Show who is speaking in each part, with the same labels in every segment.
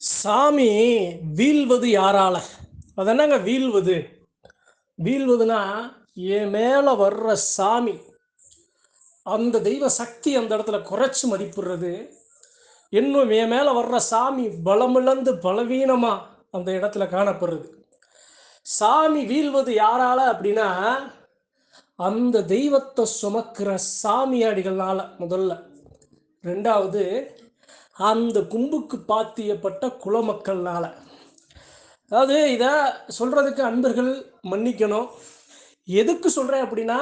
Speaker 1: சாமி வீழ்வது யாரால? அது என்னங்க வீழ்வது? வீழ்வதுனா என் மேல வர்ற சாமி அந்த தெய்வ சக்தி அந்த இடத்துல குறைச்சி மதிப்பிடுறது. இன்னும் என் மேல வர்ற சாமி பலமிழந்து பலவீனமா அந்த இடத்துல காணப்படுறது. சாமி வீழ்வது யாரால அப்படின்னா அந்த தெய்வத்தை சுமக்கிற சாமியாடிகள்னால முதல்ல. ரெண்டாவது அந்த கும்புக்கு பாத்தியப்பட்ட குலமக்கள்னால. அதாவது இதை சொல்றதுக்கு அன்பர்கள் மன்னிக்கணும். எதுக்கு சொல்றேன் அப்படின்னா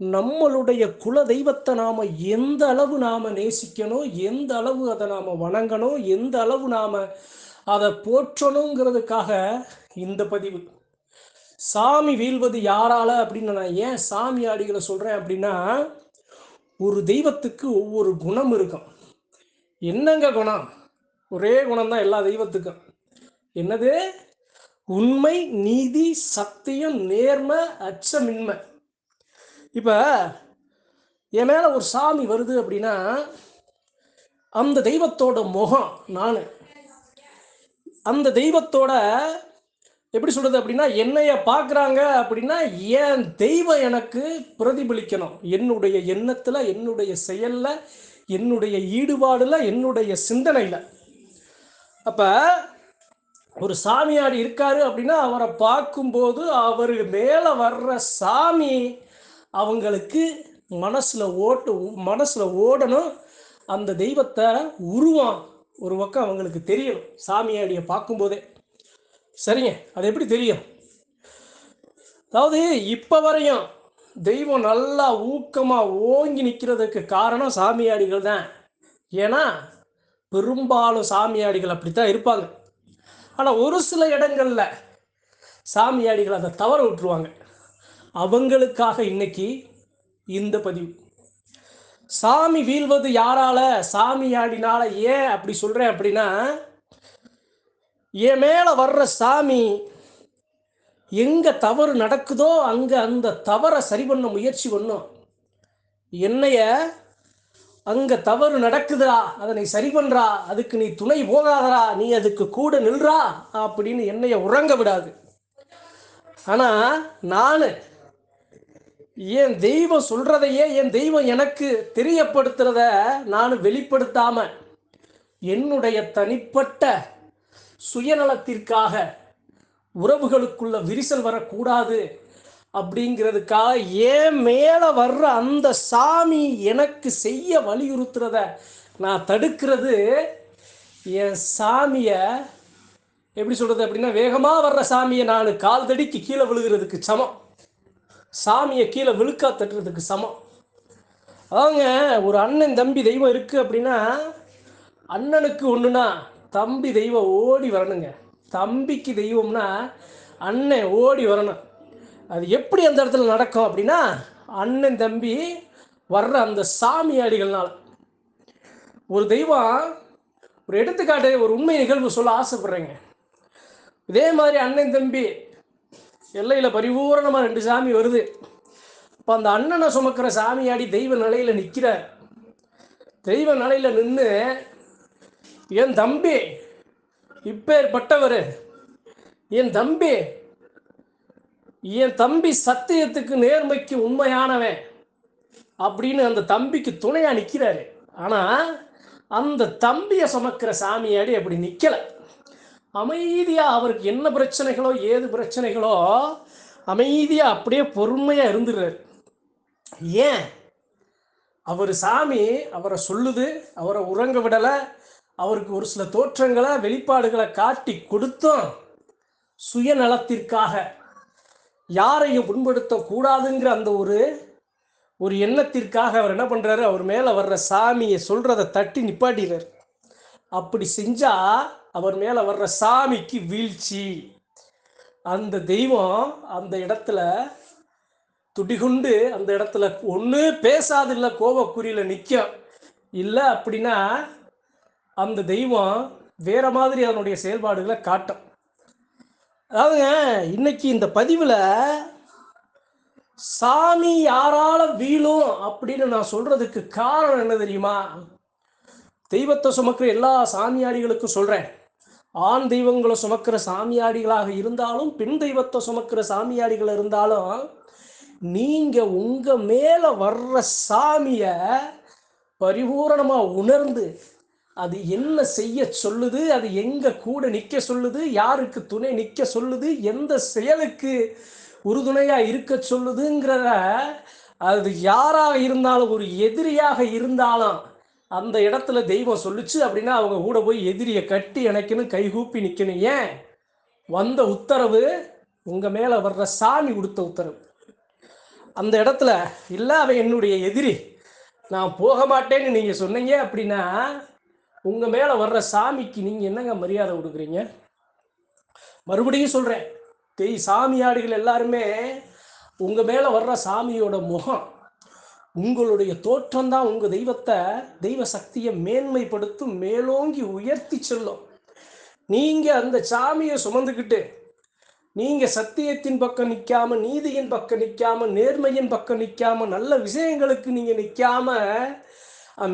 Speaker 1: நம்மளுடைய குல தெய்வத்தை நாம எந்த அளவு நாம நேசிக்கணும் எந்த அளவு அதை நாம வணங்கணும் எந்த அளவு நாம அதை போற்றணுங்கிறதுக்காக இந்த பதிவு. சாமி வீழ்வது யாரால அப்படின்னு நான் ஏன் சாமியாடிகளை சொல்றேன் அப்படின்னா ஒரு தெய்வத்துக்கு ஒவ்வொரு குணம் இருக்கும். என்னங்க குணம்? ஒரே குணம் தான் எல்லா தெய்வத்துக்கும். என்னது? உண்மை நீதி சத்தியம் நேர்மை அச்சமின்மை. இப்போ என் மேலே ஒரு சாமி வருது அப்படின்னா அந்த தெய்வத்தோட முகம் நான். அந்த தெய்வத்தோட எப்படி சொல்கிறது அப்படின்னா என்னைய பார்க்குறாங்க அப்படின்னா என் தெய்வம் எனக்கு பிரதிபலிக்கணும். என்னுடைய எண்ணத்தில் என்னுடைய செயலில் என்னுடைய ஈடுபாடில் என்னுடைய சிந்தனையில். அப்போ ஒரு சாமியாடி இருக்காரு அப்படின்னா அவரை பார்க்கும்போது அவர் மேலே வர்ற சாமி அவங்களுக்கு மனசில் ஓட்டு மனசில் ஓடணும். அந்த தெய்வத்தை உருவம் ஒரு பக்கம் அவங்களுக்கு தெரியும் சாமியாடியை பார்க்கும்போதே. சரிங்க அது எப்படி தெரியும்? அதாவது இப்போ வரையும் தெய்வம் நல்லா ஊக்கமாக ஓங்கி நிற்கிறதுக்கு காரணம் சாமியாடிகள் தான். ஏன்னா பெரும்பாலும் சாமியாடிகள் அப்படித்தான் இருப்பாங்க. ஆனால் ஒரு சில இடங்களில் சாமியாடிகள் அதை தவற விட்டுருவாங்க. அவங்களுக்காக இன்னைக்கு இந்த பதிவு. சாமி வீழ்வது யாரால சாமியாடினால ஏன் அப்படி சொல்கிறேன் அப்படின்னா என் மேலே வர்ற சாமி எங்கே தவறு நடக்குதோ அங்கே அந்த தவறை சரி பண்ண முயற்சி பண்ணும். என்னைய அங்கே தவறு நடக்குதா அதனை சரி பண்ணுறா அதுக்கு நீ துணை போகாதடா நீ அதுக்கு கூட நில்றா அப்படின்னு என்னைய உறங்க விடாது. ஆனால் நான் என் தெய்வம் சொல்கிறதையே என் தெய்வம் எனக்கு தெரியப்படுத்துறத நான் வெளிப்படுத்தாமல் என்னுடைய தனிப்பட்ட சுயநலத்திற்காக உறவுகளுக்குள்ள விரிசல் வரக்கூடாது அப்படிங்கிறதுக்காக ஏன் மேலே வர்ற அந்த சாமி எனக்கு செய்ய வலியுறுத்துறத நான் தடுக்கிறது? என் சாமியை எப்படி சொல்கிறது அப்படின்னா வேகமாக வர்ற சாமியை நான் கால் தடிக்கு கீழே விழுகிறதுக்கு சமம். சாமியை கீழே விழுக்கா தட்டுறதுக்கு சமம். அவங்க ஒரு அண்ணன் தம்பி தெய்வம் இருக்குது அப்படின்னா அண்ணனுக்கு ஒன்றுனா தம்பி தெய்வம் ஓடி வரணுங்க. தம்பிக்கு தெய்வம்னா அண்ணன் ஓடி வரணும். அது எப்படி அந்த இடத்துல நடக்கும் அப்படின்னா அண்ணன் தம்பி வர்ற அந்த சாமியாடிகள்னால. ஒரு தெய்வம் ஒரு எடுத்துக்காட்டு ஒரு உண்மை நிகழ்வு சொல்ல ஆசைப்படுறேங்க. இதே மாதிரி அண்ணன் தம்பி எல்லையில் பரிபூரணமாக ரெண்டு சாமி வருது. இப்போ அந்த அண்ணனை சுமக்கிற சாமியாடி தெய்வ நிலையில் நிற்கிறார் தெய்வ நிலையில் நின்று என் தம்பி இப்பேற்பட்டவர் என் தம்பி என் தம்பி சத்தியத்துக்கு நேர்மைக்கு உண்மையானவன் அப்படின்னு அந்த தம்பிக்கு துணையா நிற்கிறாரு ஆனா அந்த தம்பியை சுமக்கிற சாமியாடி அப்படி நிக்கல. அமைதியா அவருக்கு என்ன பிரச்சனைகளோ ஏது பிரச்சனைகளோ அமைதியா அப்படியே பொறுமையா இருந்துடுறாரு. ஏன்? அவர் சாமி அவரை சொல்லுது அவரை உறங்க விடலை அவருக்கு ஒரு சில தோற்றங்களை வெளிப்பாடுகளை காட்டி கொடுத்தும். சுயநலத்திற்காக. யாரையும் புண்படுத்தக்கூடாதுங்கிற அந்த ஒரு ஒரு எண்ணத்திற்காக அவர் என்ன பண்ணுறாரு அவர் மேலே வர்ற சாமியை சொல்கிறத தட்டி நிப்பாட்டிறார் அப்படி செஞ்சால் அவர் மேலே வர்ற சாமிக்கு வீழ்ச்சி. அந்த தெய்வம் அந்த இடத்துல துடிகுண்டு அந்த இடத்துல ஒன்று பேசாது இல்லை நிற்கும் இல்லை அப்படின்னா அந்த தெய்வம் வேற மாதிரி அதனுடைய செயல்பாடுகளை காட்டும். அதாவதுங்க இன்னைக்கு இந்த பதிவில் சாமி யாரால வீழும் அப்படின்னு நான் சொல்றதுக்கு காரணம் என்ன தெரியுமா? தெய்வத்தை சுமக்கிற எல்லா சாமியாடிகளுக்கும் சொல்றேன். ஆண் தெய்வங்களை சுமக்கிற சாமியாடிகளாக இருந்தாலும் பெண் தெய்வத்தை சுமக்கிற சாமியாடிகள் இருந்தாலும் நீங்க உங்க மேல வர்ற சாமிய பரிபூரணமா உணர்ந்து அது என்ன செய்ய சொல்லுது? அது எங்க கூட நிக்க சொல்லுது? யாருக்கு துணை நிக்க சொல்லுது? எந்த செயலுக்கு உறுதுணையா இருக்க சொல்லுதுங்கிறத அது யாராக இருந்தாலும் ஒரு எதிரியாக இருந்தாலும் அந்த இடத்துல தெய்வம் சொல்லுச்சு அப்படின்னா அவங்க கூட போய் எதிரியை கட்டி இணைக்கணும் கைகூப்பி நிற்கணும் ஏன்? வந்த உத்தரவு உங்கள் மேலே வர்ற சாமி கொடுத்த உத்தரவு. அந்த இடத்துல இல்லை அவன் என்னுடைய எதிரி நான் போக மாட்டேன்னு நீங்கள் சொன்னீங்க அப்படின்னா உங்க மேல வர்ற சாமிக்கு நீங்க என்னங்க மரியாதை கொடுக்குறீங்க? மறுபடியும் சொல்றேன். தெய் சாமியாடிகள் எல்லாருமே உங்க மேல வர்ற சாமியோட முகம் உங்களுடைய தோற்றம் தான் உங்க தெய்வத்தை தெய்வ சக்தியை மேன்மைப்படுத்தும் மேலோங்கி உயர்த்தி செல்லும். நீங்க அந்த சாமியை சுமந்துக்கிட்டு நீங்க சத்தியத்தின் பக்கம் நிற்காம நீதியின் பக்கம் நிற்காம நேர்மையின் பக்கம் நிற்காம நல்ல விஷயங்களுக்கு நீங்க நிற்காம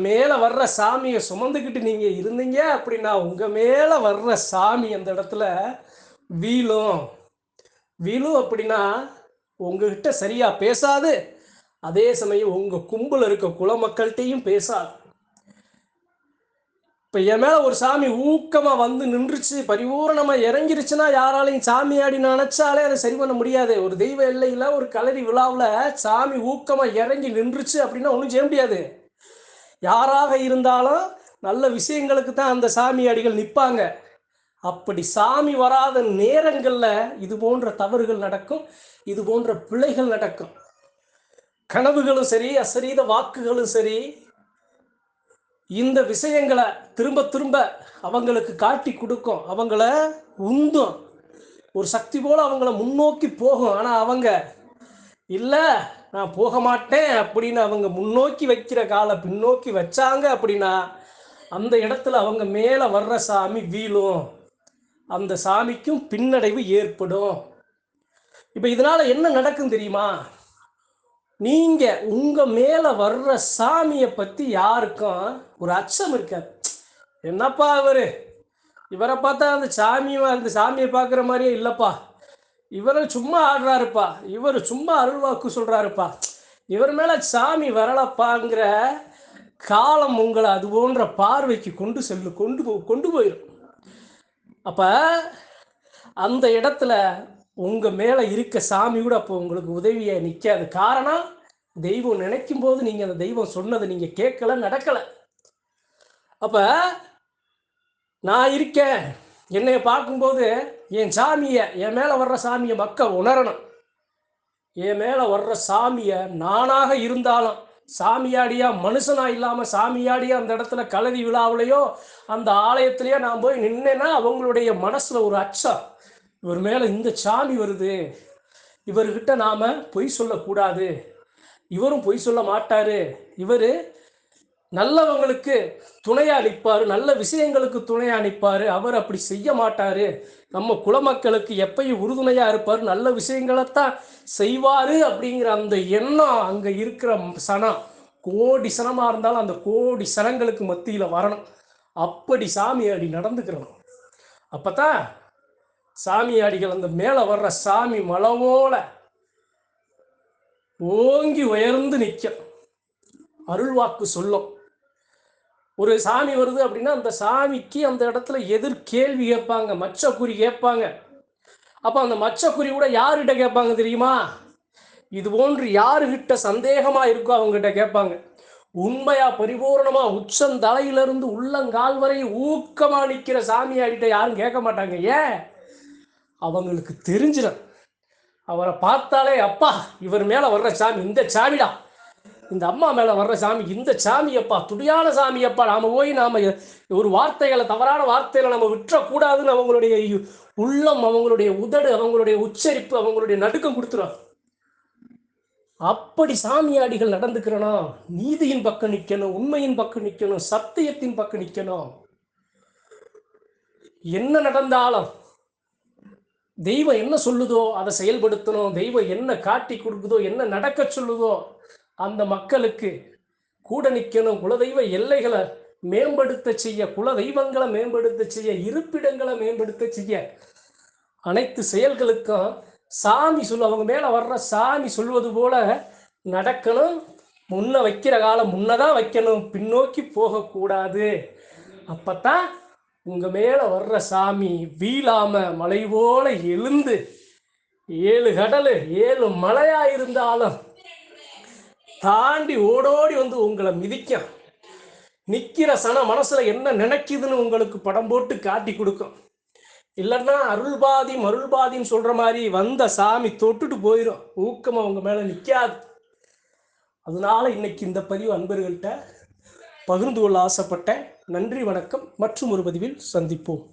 Speaker 1: மேலே வர்ற சாமியை சுமந்துக்கிட்டு நீங்கள் இருந்தீங்க அப்படின்னா உங்கள் மேலே வர்ற சாமி அந்த இடத்துல வீழும். வீழும் அப்படின்னா உங்ககிட்ட சரியாக பேசாது. அதே சமயம் உங்கள் கும்பல் இருக்க குலமக்கள்கிட்டையும் பேசாது. இப்போ என் மேலே ஒரு சாமி ஊக்கமாக வந்து நின்றுச்சு பரிபூரணமாக இறங்கிருச்சுன்னா யாராலையும் சாமி ஆடி நினச்சாலே அதை சரி பண்ண முடியாது. ஒரு தெய்வ எல்லையில் ஒரு கலரி விழாவில் சாமி ஊக்கமாக இறங்கி நின்றுச்சு அப்படின்னா ஒன்றும் செய்ய முடியாது. யாராக இருந்தாலும் நல்ல விஷயங்களுக்கு தான் அந்த சாமியாடிகள் நிற்பாங்க அப்படி சாமி வராத நேரங்களில் இது போன்ற தவறுகள் நடக்கும் இது போன்ற பிழைகள் நடக்கும். கனவுகளும் சரி அசரீத வாக்குகளும் சரி இந்த விஷயங்களை திரும்ப திரும்ப அவங்களுக்கு காட்டி கொடுக்கும். அவங்கள உந்தும். ஒரு சக்தி போல் அவங்கள முன்னோக்கி போகும். ஆனால் அவங்க இல்லை நான் போக மாட்டேன் அப்படின்னு அவங்க முன்னோக்கி வைக்கிற காலை பின்னோக்கி வச்சாங்க அப்படின்னா அந்த இடத்துல அவங்க மேலே வர்ற சாமி வீழும். அந்த சாமிக்கும் பின்னடைவு ஏற்படும். இப்போ இதனால் என்ன நடக்கும் தெரியுமா? நீங்கள் உங்கள் மேலே வர்ற சாமியை பற்றி யாருக்கும் ஒரு அச்சம் இருக்காது. என்னப்பா அவர்? இவரை பார்த்தா அந்த சாமி அந்த சாமியை பார்க்குற மாதிரியே இல்லைப்பா. இவர் சும்மா ஆடுறாருப்பா. இவர் சும்மா அருள்வாக்கு சொல்றாருப்பா. இவர் மேல சாமி வரலப்பாங்கிற காலம் உங்களை அது போன்ற பார்வைக்கு கொண்டு செல்லு கொண்டு போ கொண்டு போயிடும் அப்ப அந்த இடத்துல உங்க மேல இருக்க சாமி கூட அப்போ உங்களுக்கு உதவியை நிற்காது காரணம் தெய்வம் நினைக்கும் போது நீங்க அந்த தெய்வம் சொன்னதை நீங்க கேட்கல நடக்கல. அப்ப நான் இருக்கேன். என்னைய பார்க்கும்போது என் சாமியை என் மேலே வர்ற சாமியை மக்கள் உணரணும். என் மேலே வர்ற சாமியை நானாக இருந்தாலும் சாமியாடியா மனுஷனா இல்லாமல் சாமியாடியா அந்த இடத்துல கலதி விழாவிலையோ அந்த ஆலயத்திலேயோ நான் போய் நின்னேன்னா அவங்களுடைய மனசில் ஒரு அச்சம். இவர் மேலே இந்த சாமி வருது. இவர்கிட்ட நாம் பொய் சொல்லக்கூடாது. இவரும் பொய் சொல்ல மாட்டார். இவர் நல்லவங்களுக்கு துணையா நிற்பாரு நல்ல விஷயங்களுக்கு துணையா நிற்பாரு அவர் அப்படி செய்ய மாட்டாரு. நம்ம குலமக்களுக்கு எப்பயும் உறுதுணையா இருப்பார். நல்ல விஷயங்களைத்தான் செய்வாரு அப்படிங்கிற அந்த எண்ணம் அங்க இருக்கிற சனம் கோடி சனமா இருந்தாலும் அந்த கோடி சனங்களுக்கு மத்தியில வரணும். அப்படி சாமியாடி நடந்துக்கிறணும். அப்பதான் சாமியாடிகள் அந்த மேல வர்ற சாமி மலவோல ஓங்கி உயர்ந்து நிற்கும் அருள்வாக்கு சொல்லும். ஒரு சாமி வருது அப்படின்னா அந்த சாமிக்கு அந்த இடத்துல எதிர் கேள்வி கேட்பாங்க மச்சக்குறி கேட்பாங்க. அப்போ அந்த மச்சக்குறி கூட யாருகிட்ட கேட்பாங்க தெரியுமா? இது போன்று யாருகிட்ட சந்தேகமாக இருக்கோ அவங்ககிட்ட கேட்பாங்க. உண்மையா பரிபூர்ணமா உச்சந்தலையிலிருந்து உள்ளங்கால் வரை ஊக்கமா நிக்கிற சாமியாடிட்ட யாரும் கேட்க மாட்டாங்க. ஏன்? அவங்களுக்கு தெரிஞ்சிடும். அவரை பார்த்தாலே அப்பா இவர் மேல வர்ற சாமி இந்த சாமிடா. இந்த அம்மா மேலே வர்ற சாமி இந்த சாமியப்பா துடியான சாமியப்பா நாம் போய் நாம ஒரு வார்த்தைகளை தவறான வார்த்தைகளை நம்ம விட்டுறக்கூடாதுன்னு அவங்களுடைய உள்ளம் அவங்களுடைய உதடு அவங்களுடைய உச்சரிப்பு அவங்களுடைய நடுக்கம் கொடுத்துரும் அப்படி சாமியாடிகள் நடந்துக்கிறனா நீதியின் பக்கம் நிற்கணும் உண்மையின் பக்கம் நிற்கணும் சத்தியத்தின் பக்கம் நிற்கணும் என்ன நடந்தாலும் தெய்வம் என்ன சொல்லுதோ அதை செயல்படுத்தணும் தெய்வம் என்ன காட்டி கொடுக்குதோ என்ன நடக்க சொல்லுதோ அந்த மக்களுக்கு கூட நிற்கணும் குலதெய்வ எல்லைகளை மேம்படுத்த செய்ய குலதெய்வங்களை மேம்படுத்த செய்ய இருப்பிடங்களை மேம்படுத்த செய்ய அனைத்து செயல்களுக்கும் சாமி சொல்லு அவங்க மேலே வர்ற சாமி சொல்வது போல நடக்கணும். முன்ன வைக்கிற காலம் முன்னதான் வைக்கணும். பின்னோக்கி போகக்கூடாது. அப்பத்தான் உங்க மேல வர்ற சாமி வீழாம மலை போல எழுந்து ஏழு கடல் ஏழு மலையா இருந்தாலும் தாண்டி ஓடோடி வந்து உங்களை மிதிக்கும் நிற்கிற சன மனசில் என்ன நினைக்குதுன்னு உங்களுக்கு படம் போட்டு காட்டி கொடுக்கும். இல்லைன்னா அருள்பாதி மருள்பாதின்னு சொல்கிற மாதிரி வந்த சாமி தொட்டுட்டு போயிடும் ஊக்கம் அவங்க மேலே நிற்காது அதனால இன்னைக்கு இந்த பதிவு அன்பர்கள்ட்ட பகிர்ந்து கொள்ள ஆசைப்பட்டேன். நன்றி வணக்கம். மற்றும் ஒரு பதிவில் சந்திப்போம்.